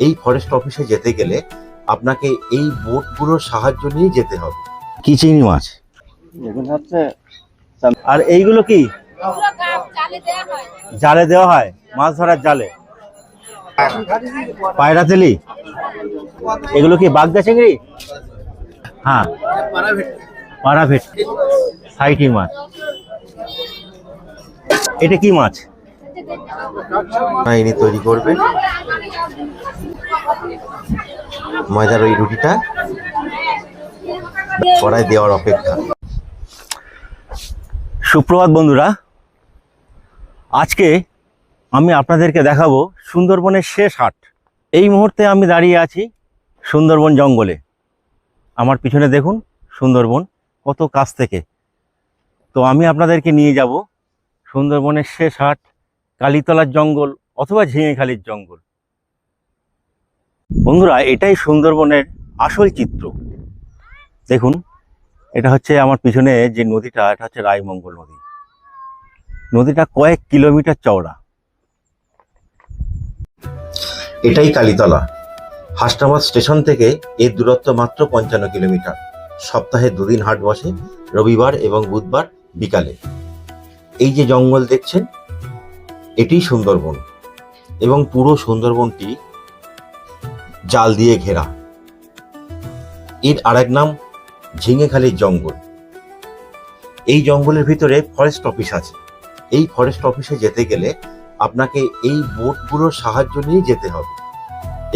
এই ফরেস্ট অফিসে যেতে গেলে আপনাকে এই বোটগুলোর সাহায্য নিয়ে যেতে হবে। কি চিংড়ি মাছ? আর এইগুলো কি? হয়। জালে দেওয়া হয়? মাছ ধরার জালে? পায়রা তেলি? এগুলো কি বাগদা চিংড়ি? হ্যাঁ। পাড়া ভেটকি। সাইটি মাছ। এটা কি মাছ? ইনি তৈরি করবেন। ময়দার ওই রুটিটা কড়াই দেওয়ার অপেক্ষা। সুপ্রভাত বন্ধুরা, আজকে আমি আপনাদেরকে দেখাবো সুন্দরবনের শেষ হাট। এই মুহূর্তে আমি দাঁড়িয়ে আছি সুন্দরবন জঙ্গলে। আমার পিছনে দেখুন সুন্দরবন, কত কাছ থেকে। তো আমি আপনাদেরকে নিয়ে যাব সুন্দরবনের শেষ হাট, কালীতলার জঙ্গল অথবা ঝিঙেখালির জঙ্গল। বন্ধুরা, এটাই সুন্দরবনের আসল চিত্র। দেখুন, এটা হচ্ছে আমার পিছনে যে নদীটা, এটা হচ্ছে রায়মঙ্গল নদী। নদীটা কয়েক কিলোমিটার চওড়া। এটাই কালীতলা। হাসনাবাদ স্টেশন থেকে এর দূরত্ব মাত্র পঞ্চান্ন কিলোমিটার। সপ্তাহে দুদিন হাট বসে, রবিবার এবং বুধবার বিকালে। এই যে জঙ্গল দেখছেন এটি সুন্দরবন। এবং পুরো সুন্দরবনটি জাল দিয়ে ঘেরা। এর আরেক নাম ঝিঙেখালির জঙ্গল। এই জঙ্গলের ভিতরে ফরেস্ট অফিস আছে। এই ফরেস্ট অফিসে যেতে গেলে আপনাকে এই বোটগুলোর সাহায্য নিয়ে যেতে হবে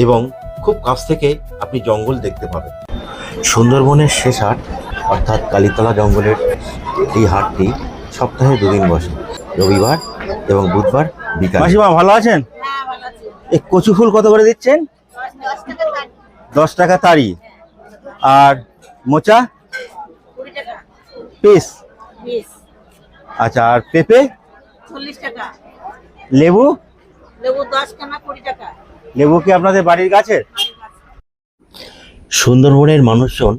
এবং খুব কাছ থেকে আপনি জঙ্গল দেখতে পাবেন। সুন্দরবনের শেষ হাট অর্থাৎ কালীতলা জঙ্গলের এই হাটটি সপ্তাহে দুদিন বসে রবিবার এবং বুধবার বিকাল। মাসিমা ভালো আছেন? হ্যাঁ ভালো আছে। এই কচু ফুল কত করে দিচ্ছেন? দশ টাকা তারি। আর মোচা? পিস? আচ্ছা আর পেঁপে? লেবু? লেবু কি আপনাদের বাড়ির গাছের? সুন্দরবনের মানুষজন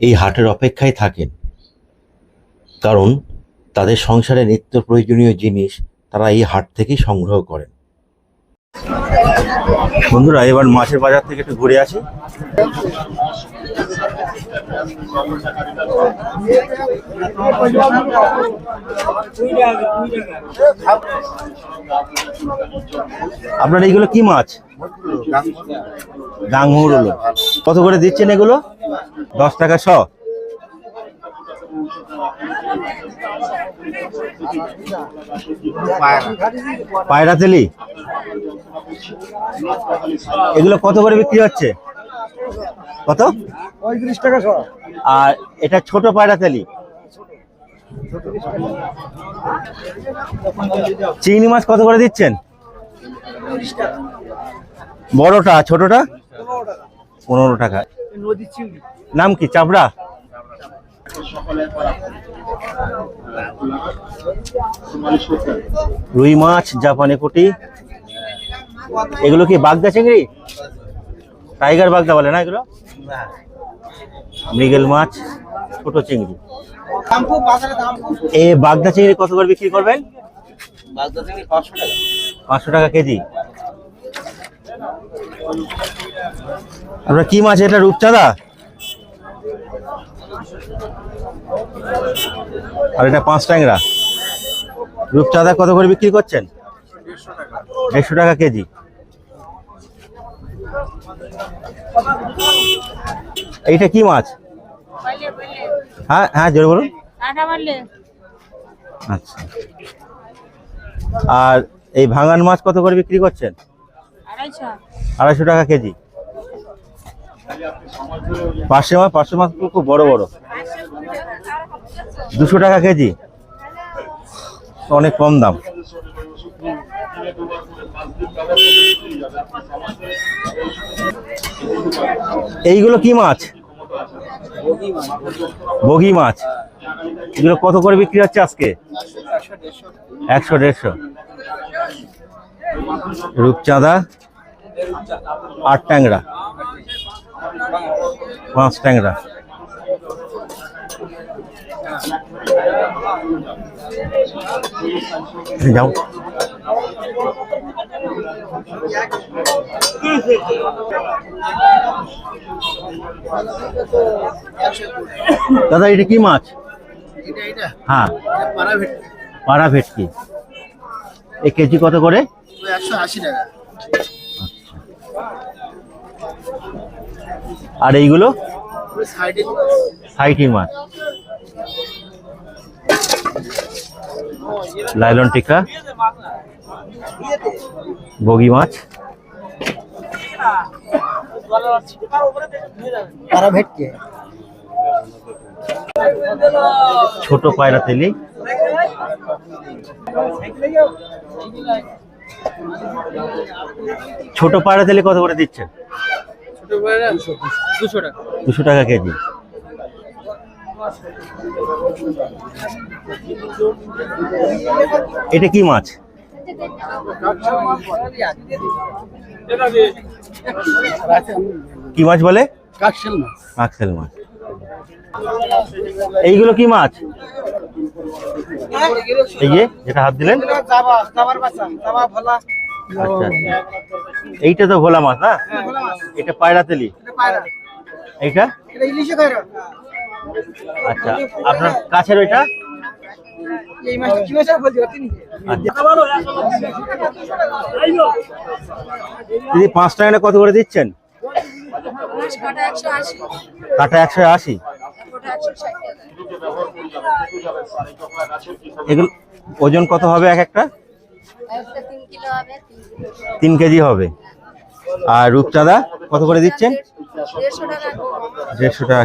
এই হাটের অপেক্ষায় থাকেন। কারণ তাদের সংসারে নিত্য প্রয়োজনীয় জিনিস তারা এই হাট থেকেই সংগ্রহ করেন। বন্ধুরা, এবার মাছের বাজার থেকে একটু ঘুরে আসি। আপনার এইগুলো কি মাছ? গাঙ্গুর হলো। কত করে দিচ্ছেন এগুলো? দশ টাকা শ। পায়রা তেলি? এগুলো কত করে বিক্রি হচ্ছে? কত? পঁয়ত্রিশ টাকা শো আর এটা ছোট পায়রা তেলি? চিংড়ি মাছ কত করে দিচ্ছেন? বড়টা ছোটটা? পনেরো টাকা। নাম কি? চাপড়া রুই মাছ জাপানি পুটি এগুলো কি বাগদা চিংড়ি? টাইগার বাগদা বলে না এগুলো? মৃগেল মাছ ছোট চিংড়ি। এ বাগদা চিংড়ি কত করে বিক্রি করবেন? পাঁচশো টাকা। পাঁচশো টাকা কেজি। আপনার কি মাছ এটা রূপচাঁদা? আর এটা পাঁচ ট্যাংরা। রূপচাঁদা কত করে বিক্রি করছেন? দেড়শো টাকা কেজি। এইটা কি মাছ? হ্যাঁ হ্যাঁ জোরে বলুন। আচ্ছা। আর এই ভাঙান মাছ কত করে বিক্রি করছেন? আড়াইশো টাকা কেজি। পার্শে মাছ পার্শে মাছ খুব বড় বড়। দুশো টাকা কেজি। অনেক কম দাম। এইগুলো কি মাছ? বগি মাছ। এগুলো কত করে বিক্রি হচ্ছে আজকে? একশো দেড়শো। রূপচাঁদা, আট ট্যাংরা। পাঁচ ট্যাংরা। যাও। দাদা এটা কি মাছ? হ্যাঁ। পাড়া ভেটকি। এই কেজি কত করে? একশো আশি টাকা। আর এইগুলো? সাইটির মাছ। লাইলন টিকা বগি মাছ। ভেটকে। ছোট পায়রা তেলি। ছোট পায়রা তেলি কত করে দিচ্ছেন দুশো টাকা কেজি। এটা কি মাছ? কি মাছ বলে? কাকশাল মাছ। মাছ। এইগুলো কি মাছ? এই যে যেটা হাত দিলেন? আচ্ছা আচ্ছা। এইটা তো ভোলা মাছ না? হ্যাঁ, এটা পায়রা তেলি। এইটা? আচ্ছা আপনার কাছের ওইটা? এই মাছটা কি মাছ বলছি? আপনি আচ্ছা দিদি পাঁচ টাকা না কত করে দিচ্ছেন? কাটা একশো আশি। এগুলো ওজন কত হবে এক একটা? একটা তিন কেজি হবে। আর রূপচাঁদা কত করে দিচ্ছেন? দেড়শো টাকা।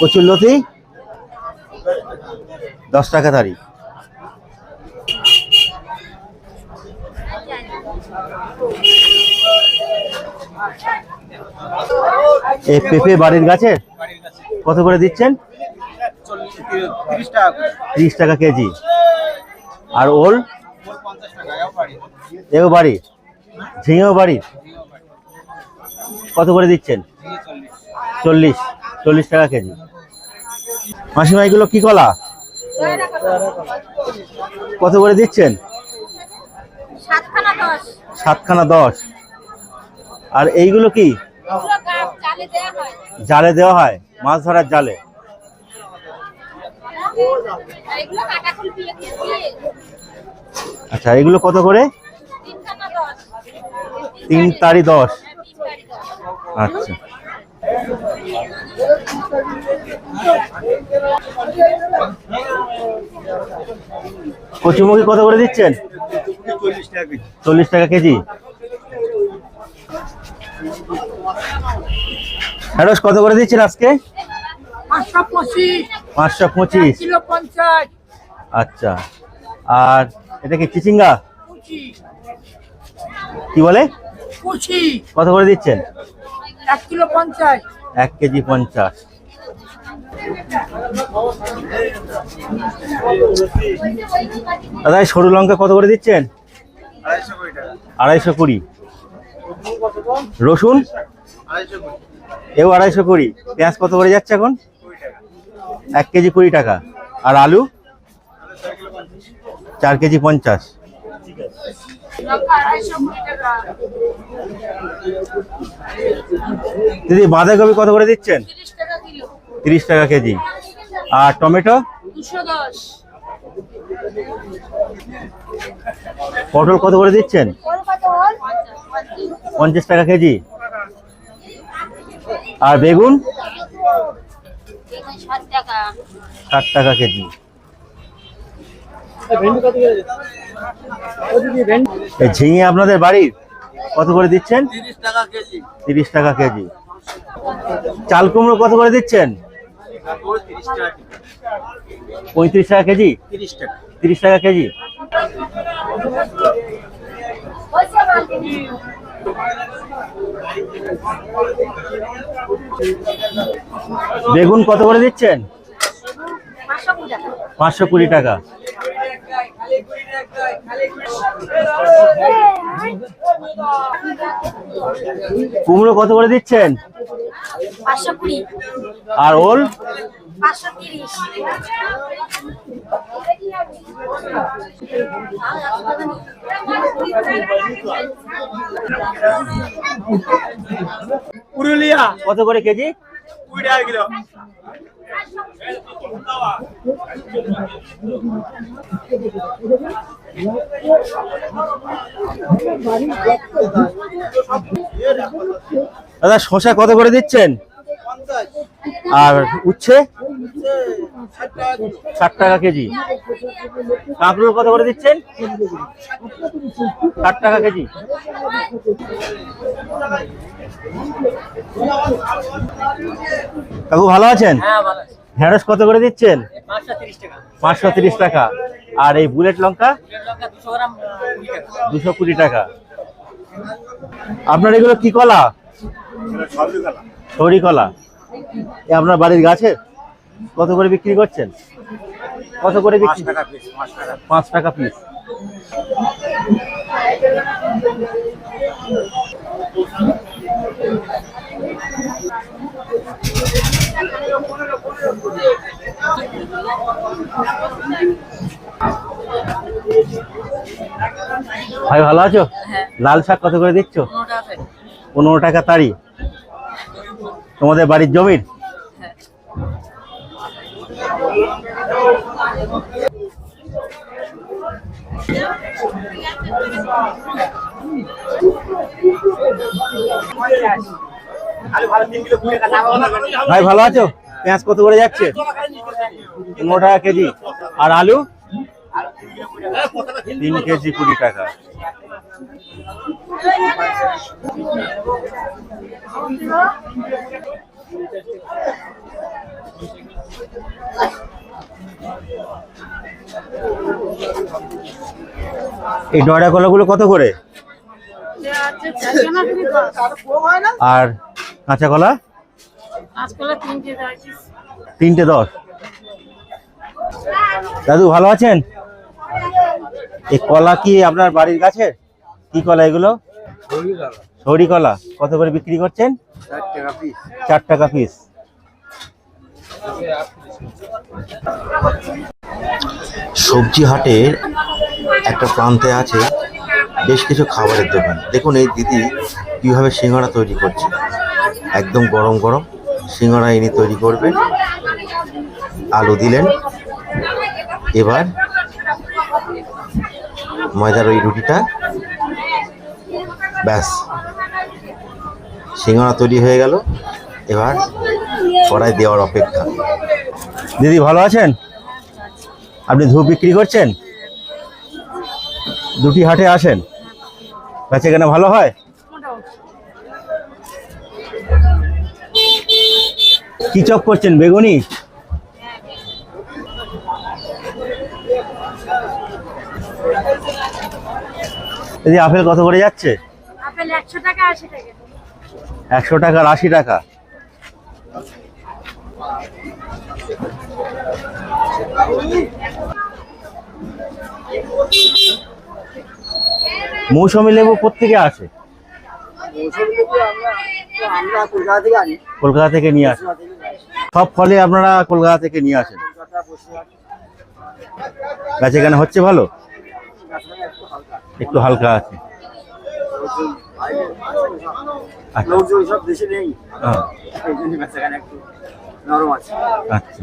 কচুর লতি। দশ টাকা তারি এই পেঁপে বাড়ির গাছে কত করে দিচ্ছেন? তিরিশ টাকা কেজি। আর ওল? এও বাড়ি। ঝিঙেও বাড়ি। কত করে দিচ্ছেন? চল্লিশ। চল্লিশ টাকা কেজি। মাসিমা এগুলো কি কলা? কত করে দিচ্ছেন? সাতখানা দশ। আর এইগুলো কি? জালে দেওয়া হয়? মাছ ধরার জালে? আচ্ছা এগুলো কত করে? তিন তারি দশ। আচ্ছা। কচুমুখি কত করে দিচ্ছেন? চল্লিশ টাকা কেজি। ঢেঁড়স কত করে দিচ্ছেন আজকে? পাঁচশো পঁচিশ। আচ্ছা। আর এটা কি চিচিঙ্গা? কি বলে? কত করে দিচ্ছেন? এক কিলো পঞ্চাশ। এক কেজি পঞ্চাশ। দাদা সরু লঙ্কা কত করে দিচ্ছেন? আড়াইশো কুড়ি। রসুন? এও আড়াইশো কুড়ি। পেঁয়াজ কত করে যাচ্ছে এখন? এক কেজি কুড়ি টাকা। আর আলু? চার কেজি পঞ্চাশ। দিদি বাঁধাকপি কত করে দিচ্ছেন? তিরিশ টাকা কিলো। তিরিশ টাকা কেজি। আর টমেটো? পটল কত করে দিচ্ছেন? পঞ্চাশ টাকা কেজি। আর বেগুন? বেগুন ষাট টাকা। ষাট টাকা কেজি। ঝিঙে আপনাদের বাড়ির? কত করে দিচ্ছেন? তিরিশ টাকা কেজি। তিরিশ টাকা কেজি। চাল কুমড়ো কত করে দিচ্ছেন? পঁয়ত্রিশ টাকা কেজি। তিরিশ টাকা। কেজি? বেগুন কত করে দিচ্ছেন? পাঁচশো কুড়ি টাকা। কুমড়ো কত করে দিচ্ছেন? আর ওল? পুরুলিয়া। কত করে কেজি? কুড়ি টাকা কিলো। দাদা শশা কত করে দিচ্ছেন? আর উচ্ছে? ষাট টাকা কেজি। কাঁকরোল কত করে দিচ্ছেন? ষাট টাকা কেজি। কাকু ভালো আছেন? হ্যাঁ ঢেঁড়স কত করে দিচ্ছেন? পাঁচশো তিরিশ টাকা। টাকা। আর এই বুলেট লঙ্কা? লঙ্কা দুশো কুড়ি টাকা। আপনার এগুলো কি কলা? সরি কলা। এ আপনার বাড়ির গাছে কত করে বিক্রি করছেন? কত করে বিক্রি? পাঁচ টাকা পিস ভাই ভালো আছো? লাল শাক কত করে দিচ্ছ? পনেরো টাকা। তাড়ি তোমাদের বাড়ির জমির? ভাই, ভালো আছো? পেঁয়াজ কত করে যাচ্ছে? পনেরো টাকা কেজি। আর আলু? তিন কেজি কুড়ি টাকা। এই নয়ডা কলাগুলো কত করে? আর কাঁচা কলা তিনটে দশ। দাদু, ভালো আছেন? এই কলা কি আপনার বাড়ির কাছে কি কলা এগুলো? সরি কলা কত করে বিক্রি করছেন? চার টাকা পিস সবজি হাটের একটা প্রান্তে আছে বেশ কিছু খাবারের দোকান। দেখুন এই দিদি কীভাবে সিঙ্গাড়া তৈরি করছে। একদম গরম গরম সিঙ্গাড়া ইনি তৈরি করবেন। আলু দিলেন। এবার ময়দার ওই রুটিটা ব্যাস। সিঙ্গাড়া তৈরি হয়ে গেল। এবার কড়াই দেওয়ার অপেক্ষা। দিদি ভালো আছেন? আপনি ধূপ বিক্রি করছেন? দুটি হাটে আসেন? বেচে কেনা ভালো হয়? কি চপ করছেন বেগুনি? দিদি আপেল কত করে যাচ্ছে? আপেল একশো টাকা আশি টাকা। একশো টাকার আশি টাকা। মৌসুমি লেবু কোথেকে আসে? কলকাতা থেকে নিয়ে আসেন সব ফলে আপনারা কলকাতা থেকে নিয়ে আসেন। গাছ এখানে হচ্ছে ভালো? একটু হালকা। আছে। আচ্ছা।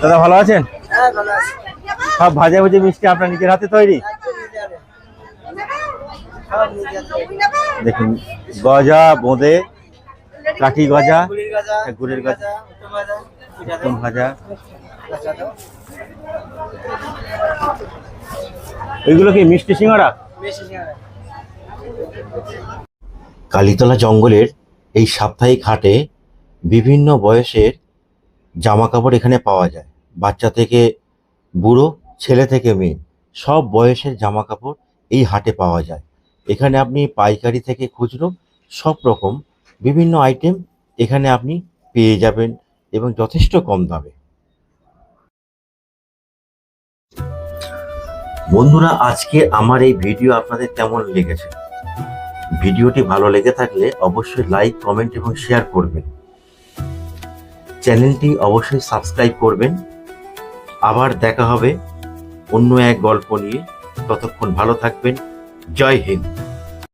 দাদা ভালো আছেন? হ্যাঁ ভালো আছে। সব ভাজা ভুজি মিষ্টি আপনার নিজের হাতে তৈরি? দেখুন গজা বোঁদে কাঠি গজা গুড়ের গাজা উত্তম গাজা পিঠা উত্তম ভাজা। এগুলো কি মিষ্টি সিঙ্গারা? কালীতলা জঙ্গলের এই সাপ্তাহিক হাটে বিভিন্ন বয়সের জামা কাপড় এখানে পাওয়া যায়। বাচ্চা থেকে বুড়ো, ছেলে থেকে মেয়ে, সব বয়সের জামা কাপড় এই হাটে পাওয়া যায়। এখানে আপনি পাইকারি থেকে খুচরো, সব রকম বিভিন্ন আইটেম এখানে আপনি পেয়ে যাবেন এবং যথেষ্ট কম দামে। বন্ধুরা, আজকে আমার এই ভিডিও আপনাদের কেমন লেগেছে? ভিডিওটি ভালো লেগে থাকলে অবশ্যই লাইক কমেন্ট এবং শেয়ার করবেন। চ্যানেলটি অবশ্যই সাবস্ক্রাইব করবেন। আবার দেখা হবে অন্য এক গল্প নিয়ে। ততক্ষণ ভালো থাকবেন। জয় হিন্দ।